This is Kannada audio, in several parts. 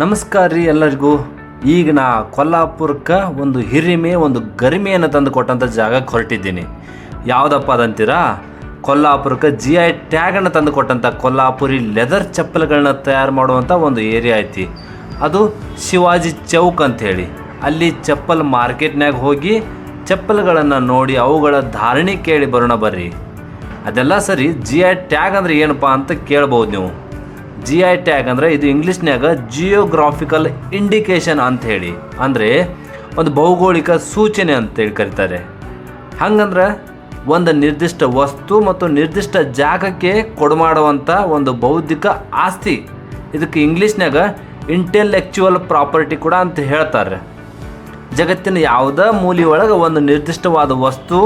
ನಮಸ್ಕಾರ ರೀ ಎಲ್ಲರಿಗೂ. ಈಗ ನಾ ಕೊಲ್ಲಾಪುರಕ್ಕೆ ಒಂದು ಹಿರಿಮೆ, ಒಂದು ಗರಿಮೆಯನ್ನು ತಂದು ಕೊಟ್ಟಂಥ ಜಾಗಕ್ಕೆ ಹೊರಟಿದ್ದೀನಿ. ಯಾವುದಪ್ಪ ಅದಂತೀರಾ? ಕೊಲ್ಲಾಪುರಕ್ಕೆ ಜಿ ಐ ಟ್ಯಾಗನ್ನು ತಂದು ಕೊಟ್ಟಂಥ ಕೊಲ್ಲಾಪುರಿ ಲೆದರ್ ಚಪ್ಪಲ್ಗಳನ್ನ ತಯಾರು ಮಾಡುವಂಥ ಒಂದು ಏರಿಯಾ ಐತಿ. ಅದು ಶಿವಾಜಿ ಚೌಕ್ ಅಂಥೇಳಿ. ಅಲ್ಲಿ ಚಪ್ಪಲ್ ಮಾರ್ಕೆಟ್ನಾಗ ಹೋಗಿ ಚಪ್ಪಲ್ಗಳನ್ನು ನೋಡಿ ಅವುಗಳ ಧಾರಣೆ ಕೇಳಿ ಬರೋಣ ಬರ್ರಿ. ಅದೆಲ್ಲ ಸರಿ ಜಿ ಐ ಟ್ಯಾಗ್ ಅಂದ್ರೆ ಏನಪ್ಪ ಅಂತ ಕೇಳ್ಬೋದು ನೀವು. ಜಿ ಐ ಟ್ಯಾಗ್ ಅಂದರೆ ಇದು ಇಂಗ್ಲೀಷ್ನ್ಯಾಗ ಜಿಯೋಗ್ರಾಫಿಕಲ್ ಇಂಡಿಕೇಶನ್ ಅಂತ ಹೇಳಿ. ಅಂದರೆ ಒಂದು ಭೌಗೋಳಿಕ ಸೂಚನೆ ಅಂತೇಳಿ ಕರೀತಾರೆ. ಹಂಗಂದ್ರೆ ಒಂದು ನಿರ್ದಿಷ್ಟ ವಸ್ತು ಮತ್ತು ನಿರ್ದಿಷ್ಟ ಜಾಗಕ್ಕೆ ಕೊಡಮಾಡುವಂಥ ಒಂದು ಬೌದ್ಧಿಕ ಆಸ್ತಿ. ಇದಕ್ಕೆ ಇಂಗ್ಲೀಷ್ನ್ಯಾಗ ಇಂಟೆಲೆಕ್ಚುವಲ್ ಪ್ರಾಪರ್ಟಿ ಕೂಡ ಅಂತ ಹೇಳ್ತಾರೆ. ಜಗತ್ತಿನ ಯಾವುದೇ ಮೂಲೆಯೊಳಗೆ ಒಂದು ನಿರ್ದಿಷ್ಟವಾದ ವಸ್ತು,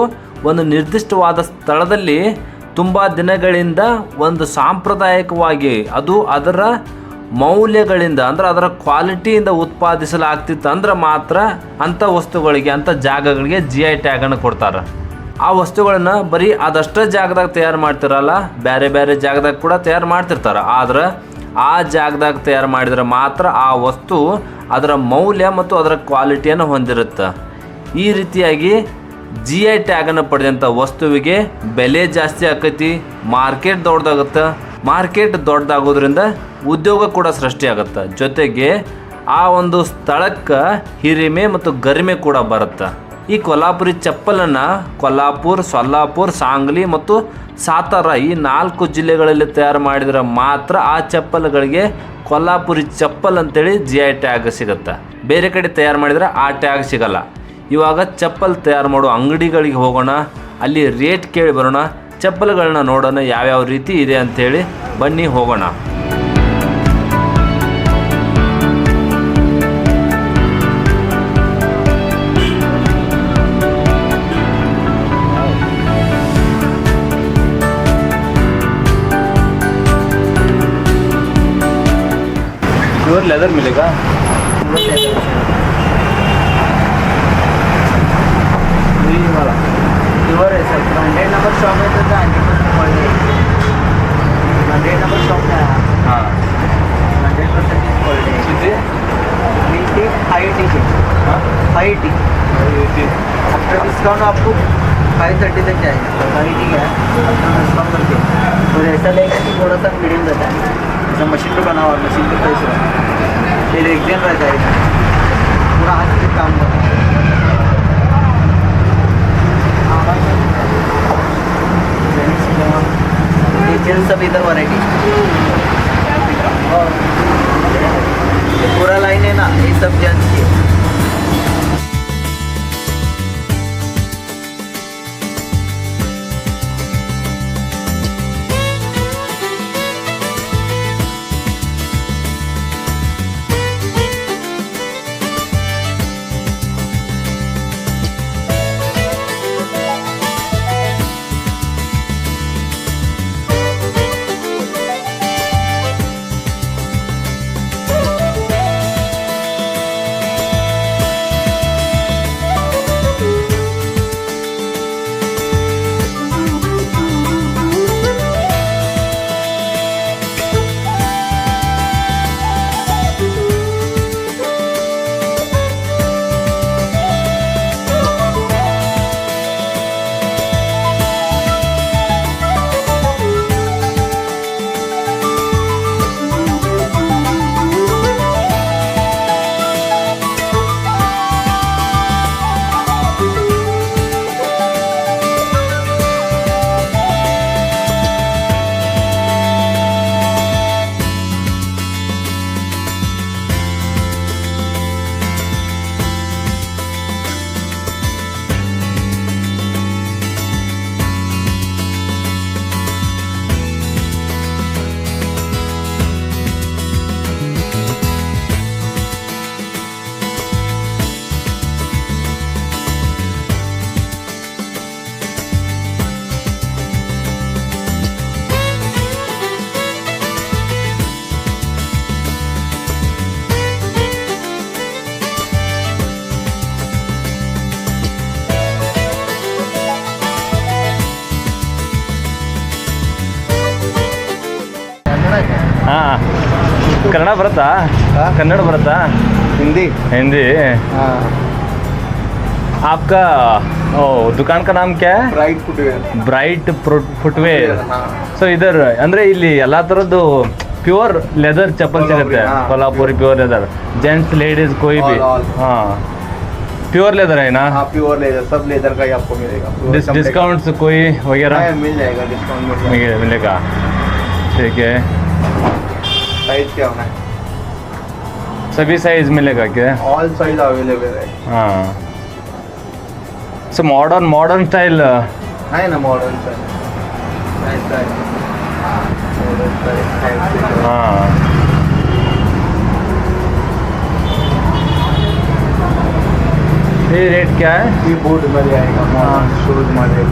ಒಂದು ನಿರ್ದಿಷ್ಟವಾದ ಸ್ಥಳದಲ್ಲಿ ತುಂಬ ದಿನಗಳಿಂದ ಒಂದು ಸಾಂಪ್ರದಾಯಿಕವಾಗಿ ಅದು ಅದರ ಮೌಲ್ಯಗಳಿಂದ, ಅಂದ್ರೆ ಅದರ ಕ್ವಾಲಿಟಿಯಿಂದ ಉತ್ಪಾದಿಸಲಾಗ್ತಿತ್ತು ಅಂದ್ರೆ ಮಾತ್ರ ಅಂಥ ವಸ್ತುಗಳಿಗೆ, ಅಂಥ ಜಾಗಗಳಿಗೆ ಜಿ ಐ ಟ್ಯಾಗನ್ನು ಕೊಡ್ತಾರೆ. ಆ ವಸ್ತುಗಳನ್ನ ಬರೀ ಅದಷ್ಟೇ ಜಾಗದಾಗ ತಯಾರು ಮಾಡ್ತಿರಲ್ಲ ಬೇರೆ ಬೇರೆ ಜಾಗದಾಗ ಕೂಡ ತಯಾರು ಮಾಡ್ತಿರ್ತಾರೆ. ಆದ್ರೆ ಆ ಜಾಗದಾಗ ತಯಾರು ಮಾಡಿದರೆ ಮಾತ್ರ ಆ ವಸ್ತು ಅದರ ಮೌಲ್ಯ ಮತ್ತು ಅದರ ಕ್ವಾಲಿಟಿಯನ್ನು ಹೊಂದಿರುತ್ತೆ. ಈ ರೀತಿಯಾಗಿ ಜಿ ಐ ಟ್ಯಾಗನ್ನು ಪಡೆದಂಥ ವಸ್ತುವಿಗೆ ಬೆಲೆ ಜಾಸ್ತಿ ಆಕೈತಿ ಮಾರ್ಕೆಟ್ ದೊಡ್ಡದಾಗುತ್ತೆ. ಮಾರ್ಕೆಟ್ ದೊಡ್ಡದಾಗೋದ್ರಿಂದ ಉದ್ಯೋಗ ಕೂಡ ಸೃಷ್ಟಿಯಾಗುತ್ತೆ. ಜೊತೆಗೆ ಆ ಒಂದು ಸ್ಥಳಕ್ಕೆ ಹಿರಿಮೆ ಮತ್ತು ಗರಿಮೆ ಕೂಡ ಬರುತ್ತೆ. ಈ ಕೊಲ್ಲಾಪುರಿ ಚಪ್ಪಲನ್ನು ಕೊಲ್ಲಾಪುರ್, ಸೊಲ್ಲಾಪುರ್, ಸಾಂಗ್ಲಿ ಮತ್ತು ಸಾತಾರ ಈ ನಾಲ್ಕು ಜಿಲ್ಲೆಗಳಲ್ಲಿ ತಯಾರು ಮಾಡಿದರೆ ಮಾತ್ರ ಆ ಚಪ್ಪಲ್ಗಳಿಗೆ ಕೊಲ್ಲಾಪುರಿ ಚಪ್ಪಲ್ ಅಂತೇಳಿ ಜಿ ಐ ಟ್ಯಾಗ್ ಸಿಗುತ್ತೆ. ಬೇರೆ ಕಡೆ ತಯಾರು ಮಾಡಿದರೆ ಆ ಟ್ಯಾಗ್ ಸಿಗಲ್ಲ. ಇವಾಗ ಚಪ್ಪಲ್ ತಯಾರು ಮಾಡೋ ಅಂಗಡಿಗಳಿಗೆ ಹೋಗೋಣ. ಅಲ್ಲಿ ರೇಟ್ ಕೇಳಿ ಬರೋಣ. ಚಪ್ಪಲ್ಗಳನ್ನ ನೋಡೋಣ ಯಾವ್ಯಾವ ರೀತಿ ಇದೆ ಅಂಥೇಳಿ ಬನ್ನಿ ಹೋಗೋಣ. ಲೆದರ್ ಮಿಲೇಗಾ ग्रीन वाला प्योर है सर. हंड्रेड नंबर शॉप है तो hundred percent quality hundred number shop है हाँ हंड्रेड परसेंट क्वालिटी किती? ग्रीन टी फाइव टी है? फाइव टी आफ्टर डिस्काउंट आपको फाइव थर्टी तक जाएगा फाइव टी है आफ्टर डिस्काउंट करके और ऐसा लेगा कि थोड़ा सा मीडियम रहता है जैसा मशीन पे बना हुआ मशीन पे प्राइस हुआ ये एक दिन रहता है पूरा हाथ से काम होता जेल सब इधर वैरायटी पूरा लाइन है ना ये सब जेंट्स की ಹಾಂ ಕನ್ನಡ ಬರುತ್ತಾ ಹಾ? ಕನ್ನಡ ಬರುತ್ತಾ हिंदी हिंदी हाँ आपका ओ दुकान का नाम क्या है ब्राइट फुटवेयर ಬ್ರೈಟ್ ಫುಟ್ವೇರ್ हाँ ಸೊ ಇದರ್ ಅಂದ್ರೆ ಇಲ್ಲಿ ಎಲ್ಲಾ ತರದ್ದು ಪ್ಯೂರ್ ಲೆದರ್ ಚಪ್ಪಲ್ ಕೊಲ್ಹಾಪುರಿ, ಸಿಗುತ್ತೆ ಹಾ. Kolhapuri pure leather gents ladies कोई भी All, all. हाँ प्योर लेदर है ना हाँ प्योर लेदर सब लेदर का ही आपको मिलेगा Pure डिस, चमड़े का। डिस्काउंट्स कोई वगैरह हाँ, मिल जाएगा डिस्काउंट मिल जाएगा मिले- मिलेगा ठीक है साइज़ क्या होना है? सभी साइज़ मिलेगा क्या? ऑल साइज़ अवेलेबल है। हाँ। सो मॉडर्न मॉडर्न स्टाइल है ना मॉडर्न ऐसा है। हाँ। ये रेट क्या है? ये बूट मिल जाएगा मॉडर्न शूज़ मिले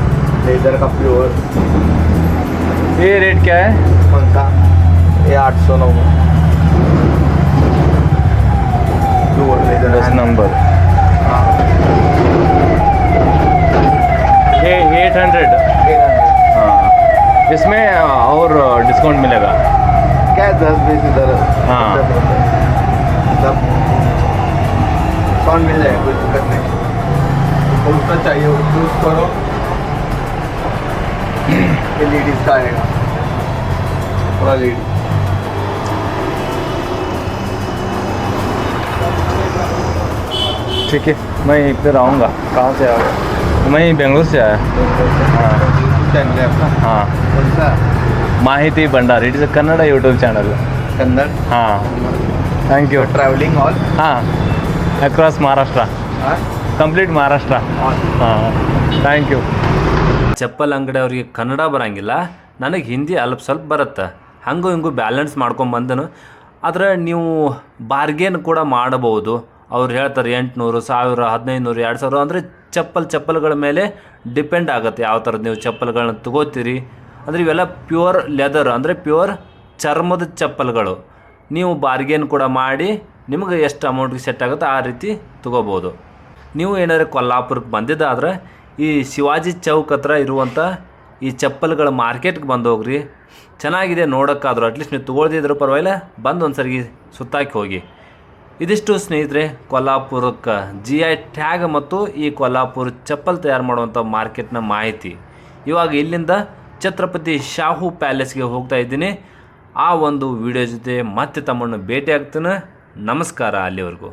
लेदर का प्योर ये रेट क्या है? ये आठ सौ नौ। दस नंबर हाँ। ये एट हंड्रेड हाँ। इसमें और डिस्काउंट मिलेगा। क्या दस बीस इधर? हाँ। सब डिस्काउंट मिल जाएगा कोई दिक्कत नहीं। कौन सा चाहिए चूज़ करो। लेडीज़ का आएगा। पूरा लेडीज़ ठीक है मैं फिर आऊँगा कहाँ से आओगे मैं बेंगलुरु से आया हाँ यूट्यूब चैनल है अपना हाँ कौन सा Mahiti Bhandar it is Kannada YouTube channel Kannada ಹಾಂ ಥ್ಯಾಂಕ್ ಯು ट्रैवलिंग ऑल ಹಾಂ ಅಕ್ರಾಸ್ ಮಹಾರಾಷ್ಟ್ರ हाँ ಕಂಪ್ಲೀಟ್ ಮಹಾರಾಷ್ಟ್ರ ऑल ಹಾಂ ಥ್ಯಾಂಕ್ ಯು ಚಪ್ಪಲ್ ಅಂಗಡಿಯವ್ರಿಗೆ ಕನ್ನಡ ಬರಂಗಿಲ್ಲ ನನಗೆ ಹಿಂದಿ ಅಲ್ಪ ಸ್ವಲ್ಪ ಬರುತ್ತೆ ಹಂಗೂ ಹಿಂಗೂ ಬ್ಯಾಲೆನ್ಸ್ ಮಾಡ್ಕೊಂಡು ಬಂದನು ಆದರೆ ನೀವು ಬಾರ್ಗೇನ್ ಕೂಡ ಮಾಡಬಹುದು ಅವ್ರು ಹೇಳ್ತಾರೆ ಎಂಟುನೂರು, ಸಾವಿರ ಹದಿನೈದು ನೂರು ಎರಡು ಸಾವಿರ ಅಂದರೆ ಚಪ್ಪಲ್ ಚಪ್ಪಲ್ಗಳ ಮೇಲೆ ಡಿಪೆಂಡ್ ಆಗುತ್ತೆ ಯಾವ ಥರದ್ದು ನೀವು ಚಪ್ಪಲ್ಗಳನ್ನ ತಗೋತೀರಿ. ಅಂದರೆ ಇವೆಲ್ಲ ಪ್ಯೂರ್ ಲೆದರ್, ಅಂದರೆ ಪ್ಯೂರ್ ಚರ್ಮದ ಚಪ್ಪಲ್ಗಳು. ನೀವು ಬಾರ್ಗೇನ್ ಕೂಡ ಮಾಡಿ ನಿಮಗೆ ಎಷ್ಟು ಅಮೌಂಟ್ಗೆ ಸೆಟ್ ಆಗುತ್ತೆ ಆ ರೀತಿ ತಗೋಬೋದು. ನೀವು ಏನಾದ್ರು ಕೊಲ್ಲಾಪುರಕ್ಕೆ ಬಂದಿದ್ದಾದರೆ ಈ ಶಿವಾಜಿ ಚೌಕ್ ಹತ್ರ ಇರುವಂಥ ಈ ಚಪ್ಪಲ್ಗಳ ಮಾರ್ಕೆಟ್ಗೆ ಬಂದು ಹೋಗ್ರಿ. ಚೆನ್ನಾಗಿದೆ ನೋಡೋಕ್ಕಾದ್ರು ಅಟ್ಲೀಸ್ಟ್ ನೀವು ತೊಗೊಳ್ದಿದ್ರು ಪರವಾಗಿಲ್ಲ, ಬಂದು ಒಂದು ಸರಿ ಸುತ್ತಾಕಿ ಹೋಗಿ. ಇದಿಷ್ಟು ಸ್ನೇಹಿತರೆ ಕೊಲ್ಲಾಪುರಕ್ಕೆ ಜಿ ಐ ಟ್ಯಾಗ್ ಮತ್ತು ಈ ಕೊಲ್ಲಾಪುರ ಚಪ್ಪಲ್ ತಯಾರು ಮಾಡುವಂಥ ಮಾರ್ಕೆಟ್ನ ಮಾಹಿತಿ. ಇವಾಗ ಇಲ್ಲಿಂದ ಛತ್ರಪತಿ ಶಾಹು ಪ್ಯಾಲೇಸ್ಗೆ ಹೋಗ್ತಾ ಇದ್ದೀನಿ. ಆ ಒಂದು ವಿಡಿಯೋ ಜೊತೆ ಮತ್ತೆ ತಮ್ಮನ್ನು ಭೇಟಿ ಆಗ್ತಾನೆ ನಮಸ್ಕಾರ ಅಲ್ಲಿವರೆಗೂ.